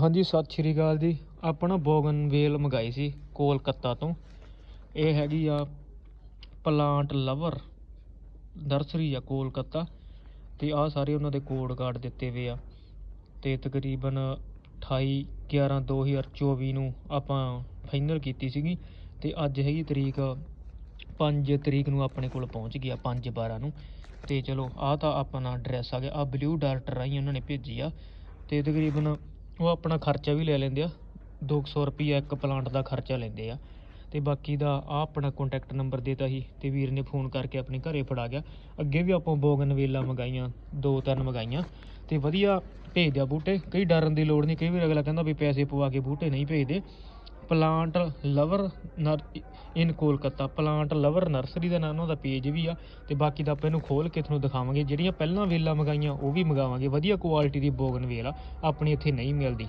ਹਾਂਜੀ, ਸਤਿ ਸ਼੍ਰੀ ਅਕਾਲ ਜੀ। ਆਪਣਾ ਬੋਗਨ ਵੇਲ ਮੰਗਾਈ ਸੀ ਕੋਲਕਾਤਾ ਤੋਂ। ਇਹ ਹੈਗੀ ਆ ਪਲਾਂਟ ਲਵਰ ਨਰਸਰੀ ਆ ਕੋਲਕਾਤਾ। ਤੇ ਆ ਸਾਰੇ ਉਹਨਾਂ ਦੇ ਕੋਡ ਕਾਰਡ ਦਿੱਤੇ ਹੋਏ ਆ। ਤੇ ਤਕਰੀਬਨ 28 11 2024 ਨੂੰ ਆਪਾਂ ਫਾਈਨਲ ਕੀਤੀ ਸੀਗੀ। ਤੇ ਅੱਜ ਹੈਗੀ ਤਰੀਕ 5 ਤਰੀਕ ਨੂੰ ਆਪਣੇ ਕੋਲ ਪਹੁੰਚ ਗਿਆ 5 12 ਨੂੰ। ਤੇ ਚਲੋ ਆ ਤਾਂ ਆਪਣਾ ਐਡਰੈਸ ਆ ਗਿਆ। ਆ ਬਲੂ ਡਾਰਟ ਰਾਹੀਂ ਉਹਨਾਂ ਨੇ ਭੇਜੀ ਆ। ਤੇ ਤਕਰੀਬਨ ਉਹ ਆਪਣਾ ਖਰਚਾ ਵੀ ਲੈ ਲੈਂਦੇ ਆ। 200 ਰੁਪਈਆ ਇੱਕ ਪਲਾਂਟ ਦਾ ਖਰਚਾ ਲੈਂਦੇ ਆ। ਤੇ ਬਾਕੀ ਦਾ ਆ ਆਪਣਾ ਕੰਟੈਕਟ ਨੰਬਰ ਦੇਤਾ ਸੀ ਤੇ ਵੀਰ ਨੇ ਫੋਨ ਕਰਕੇ ਆਪਣੇ ਘਰੇ ਫੜਾ ਗਿਆ। ਅੱਗੇ ਵੀ ਆਪਾਂ ਬੋਗਨ ਵੇਲਾ ਮੰਗਾਈਆਂ, ਦੋ ਤਿੰਨ ਮੰਗਾਈਆਂ। ਤੇ ਵਧੀਆ ਭੇਜਦੇ ਆ ਬੂਟੇ। ਕਈ ਡਰਨ ਦੀ ਲੋੜ ਨਹੀਂ ਕਈ ਵਾਰ ਅਗਲਾ ਕਹਿੰਦਾ ਵੀ ਪੈਸੇ ਪਵਾ ਕੇ ਬੂਟੇ ਨਹੀਂ ਭੇਜਦੇ। Plant lover nursery in Kolkata plant lover nursery ਦਾ ਨਾਮ ਉਹਨਾਂ ਦਾ ਪੇਜ ਵੀ ਆ। ਤੇ ਬਾਕੀ ਦਾ ਆਪਾਂ ਇਹਨੂੰ ਖੋਲ ਕੇ ਤੁਹਾਨੂੰ ਦਿਖਾਵਾਂਗੇ। ਜਿਹੜੀਆਂ ਪਹਿਲਾਂ ਵੇਲਾਂ ਮੰਗਾਈਆਂ, ਉਹ ਵੀ ਮੰਗਾਵਾਂਗੇ। ਵਧੀਆ ਕੁਆਲਿਟੀ ਦੀ ਬੋਗਨ ਵੇਲ ਆ। ਆਪਣੀ ਇੱਥੇ ਨਹੀਂ ਮਿਲਦੀ।